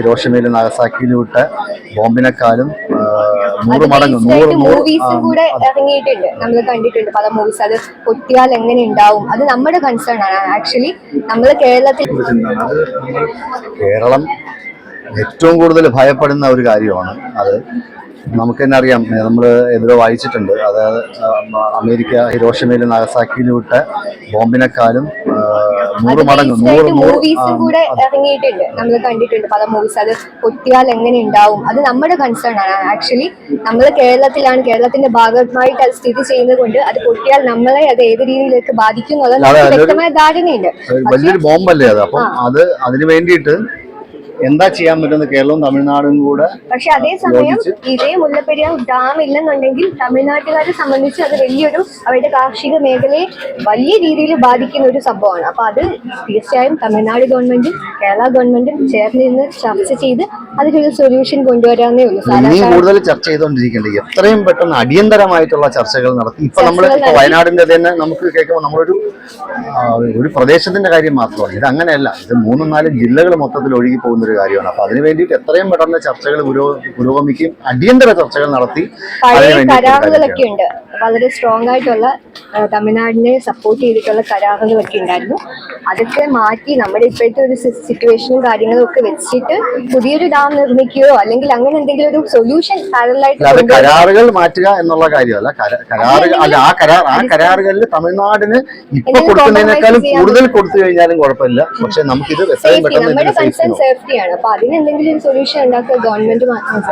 ഹിരോഷിമയിലും നാഗസാക്കിയിലും ഇട്ട ബോംബിനെക്കാളും നൂറ് മടങ്ങ് നൂറ് മൂവീസ് കൂടെ ഇറങ്ങിയിട്ടുണ്ട്. നമ്മൾ കണ്ടിട്ടുണ്ട് പല മൂവീസ് അത് പൊട്ടിയാൽ എങ്ങനെ ഉണ്ടാവും? അത് നമ്മുടെ കൺസേൺ ആണ്. ആക്ച്വലി നമ്മൾ കേരളത്തിൽ കേരളം ഏറ്റവും കൂടുതൽ ഭയപ്പെടുന്ന ഒരു കാര്യമാണ് അത്. നമുക്ക് തന്നെ അറിയാം നമ്മൾ എതിരോ വായിച്ചിട്ടുണ്ട്. അതായത് അമേരിക്ക ഹിരോഷിമയിലും നാഗസാക്കിയിലും ഇട്ട ബോംബിനെക്കാളും നൂറ് മടങ്ങ് നൂറ് മൂവീസ് കൂടെ ഇറങ്ങിയിട്ടുണ്ട്. നമ്മൾ കണ്ടിട്ടുണ്ട്. പല മൂവീസ് അത് പൊട്ടിയാൽ എങ്ങനെ ഉണ്ടാവും? അത് നമ്മുടെ കൺസേൺ ആണ്. ആക്ച്വലി നമ്മൾ കേരളത്തിലാണ്. കേരളത്തിന്റെ ഭാഗമായിട്ട് അത് സ്ഥിതി ചെയ്യുന്നത് കൊണ്ട് അത് പൊട്ടിയാൽ നമ്മളെ അത് ഏത് രീതിയിലേക്ക് ബാധിക്കും അതൊരു- വ്യക്തമായ ധാരണയുണ്ട്. വലിയൊരു ബോംബല്ലേ അത്? അപ്പം അത് അതിന് വേണ്ടിയിട്ട് എന്താ ചെയ്യാൻ പറ്റുന്നത് കേരളവും തമിഴ്നാടും കൂടെ പക്ഷെ അതേസമയം ഇതേ മുല്ലപ്പെരിയാർ ഡാം ഇല്ലെന്നുണ്ടെങ്കിൽ തമിഴ്നാട്ടുകാരെ സംബന്ധിച്ച് അത് വലിയൊരു അവരുടെ കാർഷിക മേഖലയെ വലിയ രീതിയിൽ ബാധിക്കുന്ന ഒരു സംഭവമാണ്. അപ്പൊ അത് തീർച്ചയായും തമിഴ്നാട് ഗവൺമെന്റും കേരള ഗവൺമെന്റും ചേർന്ന് നിന്ന് ചർച്ച ചെയ്ത് അതിനൊരു സൊല്യൂഷൻ കൊണ്ടുവരാന്നേ ഉള്ളൂ. കൂടുതൽ ചർച്ച ചെയ്തുകൊണ്ടിരിക്കേണ്ടത് എത്രയും പെട്ടെന്ന് അടിയന്തരമായിട്ടുള്ള ചർച്ചകൾ നടത്തി. ഇപ്പൊ നമ്മൾ. വയനാടിന്റെ തന്നെ നമുക്ക് കേൾക്കുമ്പോൾ നമ്മളൊരു ഒരു പ്രദേശത്തിന്റെ കാര്യം മാത്രമാണ്. ഇത് അങ്ങനെയല്ല. ഇത് മൂന്നും നാല് ജില്ലകൾ മൊത്തത്തിൽ ഒഴുകി പോകുന്ന ഒരു കാര്യമാണ്. അപ്പൊ അതിന് വേണ്ടിയിട്ട് എത്രയും പെട്ടെന്ന് ചർച്ചകൾ പുരോ പുരോഗമിക്കും അടിയന്തര ചർച്ചകൾ നടത്തി കരാറുകളൊക്കെ ഉണ്ട്. വളരെ സ്ട്രോങ് ആയിട്ടുള്ള തമിഴ്നാടിനെ സപ്പോർട്ട് ചെയ്തിട്ടുള്ള കരാറുകളൊക്കെ ഉണ്ടായിരുന്നു. അതൊക്കെ മാറ്റി നമ്മുടെ ഇപ്പോഴത്തെ ഒരു സിറ്റുവേഷനും കാര്യങ്ങളും ഒക്കെ വെച്ചിട്ട് പുതിയൊരു ഡാം നിർമ്മിക്കുകയോ അല്ലെങ്കിൽ അങ്ങനെ എന്തെങ്കിലും ഒരു സൊല്യൂഷൻ പാരലായിട്ട് കരാറുകൾ മാറ്റുക എന്നുള്ള കാര്യമല്ല. കര- കരാറുകൾ അല്ല ആ കരാർ ആ കരാറുകളിൽ തമിഴ്നാടിന് ഇപ്പൊ കൊടുക്കുന്നതിനേക്കാളും കൂടുതൽ കൊടുത്തു കഴിഞ്ഞാലും കുഴപ്പമില്ല. പക്ഷെ നമുക്കിത് എത്രയും പെട്ടെന്ന് സേഫ്റ്റി സേഫ്റ്റിയാണ് അപ്പൊ അതിന് എന്തെങ്കിലും ഒരു സൊല്യൂഷൻ ഉണ്ടാക്കുക ഗവൺമെന്റ് മാത്രം